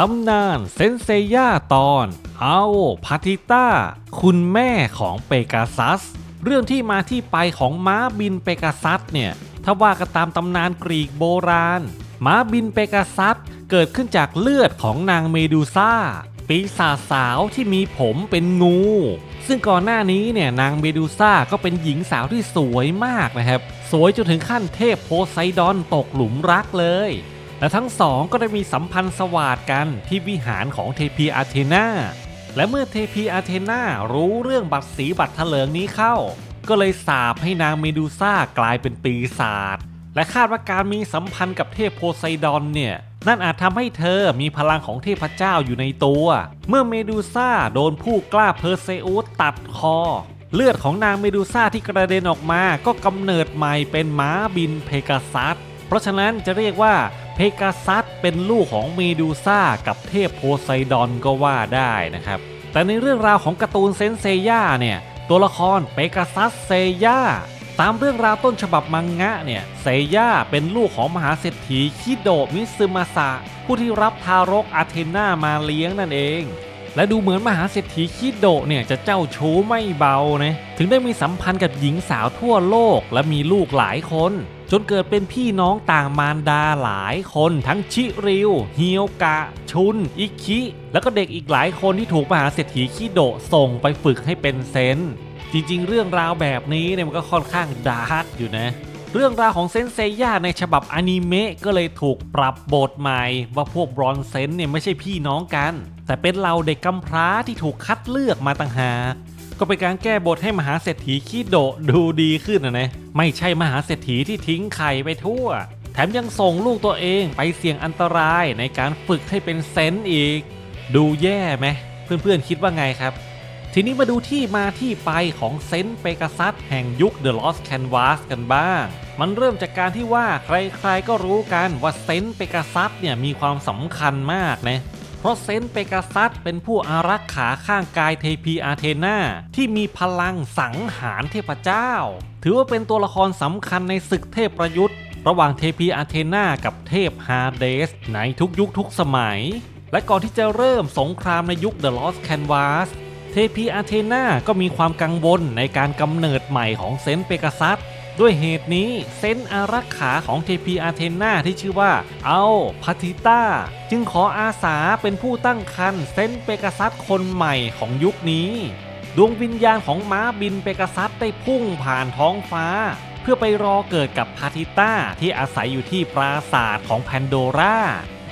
ตำนานเซนเซย่าตอนอาโอพาติต้า คุณแม่ของเปกาซัส เรื่องที่มาที่ไปของม้าบินเปกาซัสเนี่ย ถ้าว่ากันตามตำนานกรีกโบราณ ม้าบินเปกาซัสเกิดขึ้นจากเลือดของนางเมดูซ่า ปีศาจสาวที่มีผมเป็นงู ซึ่งก่อนหน้านี้เนี่ยนางเมดูซ่าก็เป็นหญิงสาวที่สวยมากนะครับ สวยจนถึงขั้นเทพโพไซดอนตกหลุมรักเลย และทั้งสองก็ได้มีสัมพันธ์สวาดกันที่วิหารของเทพีอาเทนาและเมื่อเทพีอาเทนารู้เรื่องบัตรสีบัตรเถลิงนี้เข้า ก็เลยสาปให้นางเมดูซ่ากลายเป็นปีศาจและคาดว่าการมีสัมพันธ์กับเทพโพไซดอนเนี่ยนั่นอาจทำให้เธอมีพลังของเทพเจ้าอยู่ในตัว เมื่อเมดูซ่าโดนผู้กล้าเพอร์เซอุสตัดคอ เลือดของนางเมดูซ่าที่กระเด็นออกมาก็กำเนิดใหม่เป็นม้าบินเพกาซัสเพราะฉะนั้นจะเรียกว่า เพกาซัสเป็นลูกของเมดูซ่ากับเทพโพไซดอนก็ว่าได้นะครับ แต่ในเรื่องราวของการ์ตูนเซนเซย่าเนี่ย ตัวละครเปกาซัสเซย่าตามเรื่องราวต้นฉบับมังงะเนี่ยเซย่าเป็นลูกของมหาเศรษฐีคิโดมิซึมาสะผู้ที่รับทารกอาเทนามาเลี้ยงนั่นเอง และดูเหมือนมหาเศรษฐีคิโดเนี่ยจะเจ้าชู้ไม่เบานะถึงได้มีสัมพันธ์กับหญิงสาวทั่วโลกและมีลูกหลายคน จนเกิดเป็นพี่น้องต่างมารดาหลายคนทั้งชิริวเฮียวกะ ชุน อิคิ แล้วก็เด็กอีกหลายคนที่ถูกมหาเศรษฐีคิโดะส่งไปฝึกให้เป็นเซนจริงๆ เรื่องราวแบบนี้เนี่ยมันก็ค่อนข้างดาร์กอยู่นะเรื่องราวของเซนเซย่าในฉบับอนิเมะก็เลยถูกปรับบทใหม่ ว่าพวกบรอนเซนเนี่ยไม่ใช่พี่น้องกัน แต่เป็นเราเด็กกำพร้าที่ถูกคัดเลือกมาต่างหาก ก็เป็นการแก้บทให้มหาเศรษฐีขี้โดะดูดีขึ้นนะนะไม่ใช่มหาเศรษฐีที่ทิ้งไข่ไปทั่ว แถมยังส่งลูกตัวเองไปเสี่ยงอันตรายในการฝึกให้เป็นเซนต์อีก ดูแย่ไหมเพื่อนๆคิดว่าไงครับ ทีนี้มาดูที่มาที่ไปของเซนต์เปกาซัสแห่งยุค The Lost Canvas กันบ้าง มันเริ่มจากการที่ว่าใครๆก็รู้กันว่าเซนต์เปกาซัสเนี่ยมีความสำคัญมากนะ ราะเซนต์เปกาซัสเป็นผู้อารักขาข้างกายเทพีอาเทนาที่มีพลังสังหารเทพเจ้า ถือว่าเป็นตัวละครสำคัญในศึกเทพประยุทธ์ ระหว่างเทพีอาเทนากับเทพฮาเดส ในทุกยุคทุกสมัย และก่อนที่จะเริ่มสงครามในยุค The Lost Canvas เทพีอาเทนาก็มีความกังวลในการกำเนิดใหม่ของเซนต์เปกาซัส ด้วยเหตุนี้เซนอารักขาของเทพีอาเทนาที่ชื่อว่า เอาพาติต้า จึงขออาสาเป็นผู้ตั้งคันเซนเปกาซัสคนใหม่ของยุคนี้ ดวงวิญญาณของม้าบินเปกาซัสได้พุ่งผ่านท้องฟ้า เพื่อไปรอเกิดกับพาติต้าที่อาศัยอยู่ที่ปราสาทของแพนโดรา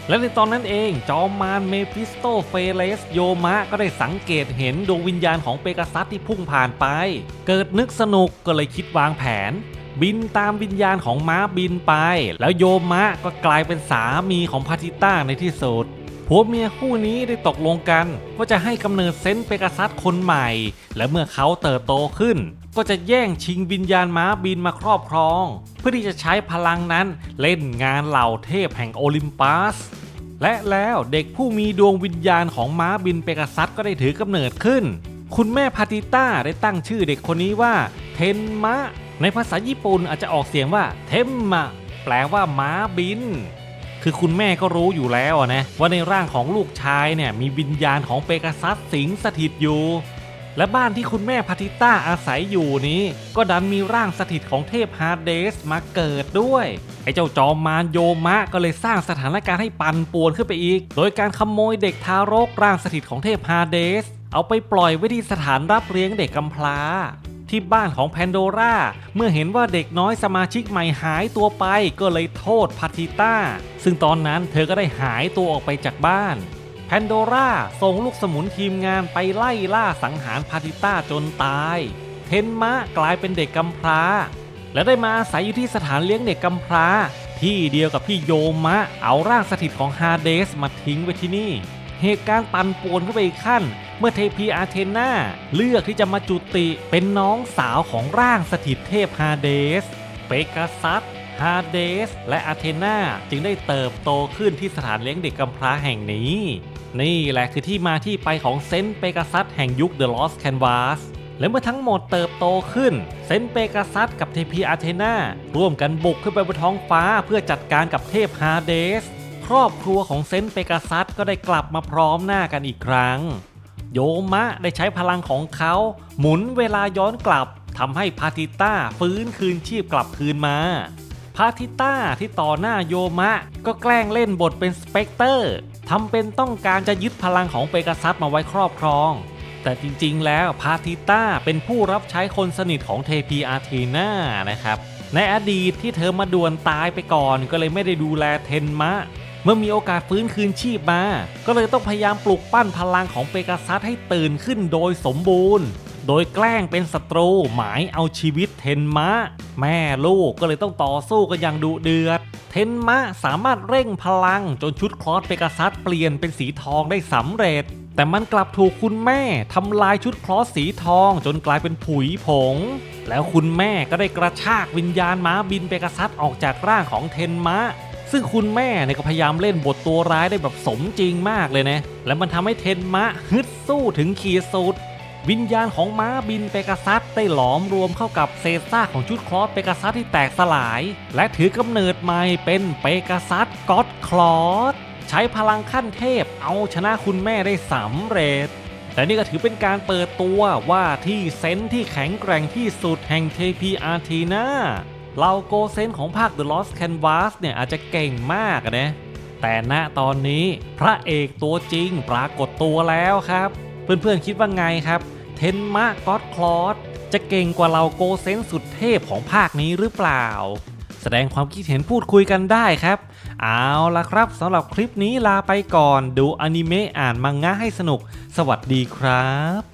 และในตอนนั้นเองจอมมารเมฟิสโตเฟเลสโยมะก็ได้สังเกตเห็นดวงวิญญาณของเปกาซัสที่พุ่งผ่านไป เกิดนึกสนุกก็เลยคิดวางแผน บินตามวิญญาณของม้าบินไป แล้วโยมะก็กลายเป็นสามีของพาติต้าในที่สุดผัวเมียคู่นี้ได้ตกลงกันว่าจะให้กำเนิดเซนต์เปกาซัสคนใหม่ และเมื่อเขาเติบโตขึ้น ก็จะแย่งชิงวิญญาณม้าบินมาครอบครอง เพื่อที่จะใช้พลังนั้นเล่นงานเหล่าเทพแห่งโอลิมปัส และแล้วเด็กผู้มีดวงวิญญาณของม้าบินเปกาซัสก็ได้ถือกำเนิดขึ้น คุณแม่พาติต้าได้ตั้งชื่อเด็กคนนี้ว่าเทนมะ ในภาษาญี่ปุ่นอาจจะออกเสียงว่าเทมมะแปลว่าม้าบิน คือคุณแม่ก็รู้อยู่แล้วนะว่าในร่างของลูกชายเนี่ยมีวิญญาณของเปกาซัสสิงสถิตอยู่ และบ้านที่คุณแม่พาติต้าอาศัยอยู่นี้ ก็ดันมีร่างสถิตของเทพฮาเดสมาเกิดด้วยไอ้เจ้าจอมมารโยมะก็เลยสร้างสถานการณ์ให้ปั่นป่วนขึ้นไปอีก โดยการขโมยเด็กทารกร่างสถิตของเทพฮาเดส เอาไปปล่อยไว้ที่สถานรับเลี้ยงเด็กกำพร้า ที่บ้านของแพนโดราเมื่อเห็นว่าเด็กน้อยสมาชิกใหม่หายตัวไปก็เลยโทษพาติต้า ซึ่งตอนนั้นเธอก็ได้หายตัวออกไปจากบ้านแพนโดราส่งลูกสมุนทีมงานไปไล่ล่าสังหารพาติต้าจนตาย เทนมะกลายเป็นเด็กกำพร้า และได้มาอาศัยอยู่ที่สถานเลี้ยงเด็กกำพร้า ที่เดียวกับที่โยมะเอาร่างสถิตของฮาเดสมาทิ้งไว้ที่นี่ เหตุการณ์ปั่นป่วนขึ้นไปอีกขั้น เมื่อเทพีอาเทนาเลือกที่จะมาจุติเป็นน้องสาวของร่างสถิตเทพฮาเดส เปกาซัสฮาเดส และอาเทนาจึงได้เติบโตขึ้นที่สถานเลี้ยงเด็กกำพร้าแห่งนี้ นี่แหละคือที่มาที่ไปของเซนต์เปกาซัสแห่งยุค The Lost Canvas และเมื่อทั้งหมดเติบโตขึ้น เซนเปกาซัสกับเทพีอาเทนาร่วมกันบุกขึ้นไปบนท้องฟ้าเพื่อจัดการกับเทพฮาเดส ครอบครัวของเซนเปกาซัสก็ได้กลับมาพร้อมหน้ากันอีกครั้ง โยมะได้ใช้พลังของเขาหมุนเวลาย้อนกลับทำให้พาติต้าฟื้นคืนชีพกลับคืนมาพาทิต้าที่ต่อหน้าโยมะ ก็แกล้งเล่นบทเป็นสเปกเตอร์ทำเป็นต้องการจะยึดพลังของเปกาซัสมาไว้ครอบครอง แต่จริงๆ แล้วพาทิต้าเป็นผู้รับใช้คนสนิทของเทพีอาเทนานะครับ ในอดีตที่เธอมาด่วนตายไปก่อนก็เลยไม่ได้ดูแลเทนมะ เมื่อมีโอกาสฟื้นคืนชีพมา ก็เลยต้องพยายามปลุกปั้นพลังของเปกาซัสให้ตื่นขึ้นโดยสมบูรณ์ โดยแกล้งเป็นศัตรูหมายเอาชีวิตเทนมะ แม่ลูกก็เลยต้องต่อสู้กันอย่างดุเดือด เทนมะสามารถเร่งพลังจนชุดคลอสเปกาซัสเปลี่ยนเป็นสีทองได้สำเร็จ แต่มันกลับถูกคุณแม่ทำลายชุดคลอสสีทองจนกลายเป็นผุยผง แล้วคุณแม่ก็ได้กระชากวิญญาณม้าบินเปกาซัสออกจากร่างของเทนมะ ซึ่งคุณแม่เนี่ยก็พยายามเล่นบทตัวร้ายได้แบบสมจริงมากเลยนะ และมันทำให้เทนมะฮึดสู้ถึงขีดสุด วิญญาณของม้าบินเปกาซัสได้หลอมรวมเข้ากับเศษซากของชุดคลอสเปกาซัสที่แตกสลาย และถือกำเนิดใหม่เป็นเปกาซัสก็อดคลอสใช้พลังขั้นเทพเอาชนะคุณแม่ได้สำเร็จแต่นี่ก็ถือเป็นการเปิดตัวว่าที่เซนที่แข็งแกร่งที่สุดแห่งเทพีอาร์ทีนา เหล่าโกเซนของภาค The Lost Canvas เนี่ยอาจจะเก่งมากนะ แต่ณตอนนี้พระเอกตัวจริงปรากฏตัวแล้วครับ เพื่อนๆคิดว่าไงครับ เทนมะก็อดคลอสจะเก่งกว่าเหล่าโกเซนสุดเทพของภาคนี้หรือเปล่า แสดงความคิดเห็นพูดคุยกันได้ครับ เอาละครับสำหรับคลิปนี้ลาไปก่อน ดูอนิเมะอ่านมังงะให้สนุก สวัสดีครับ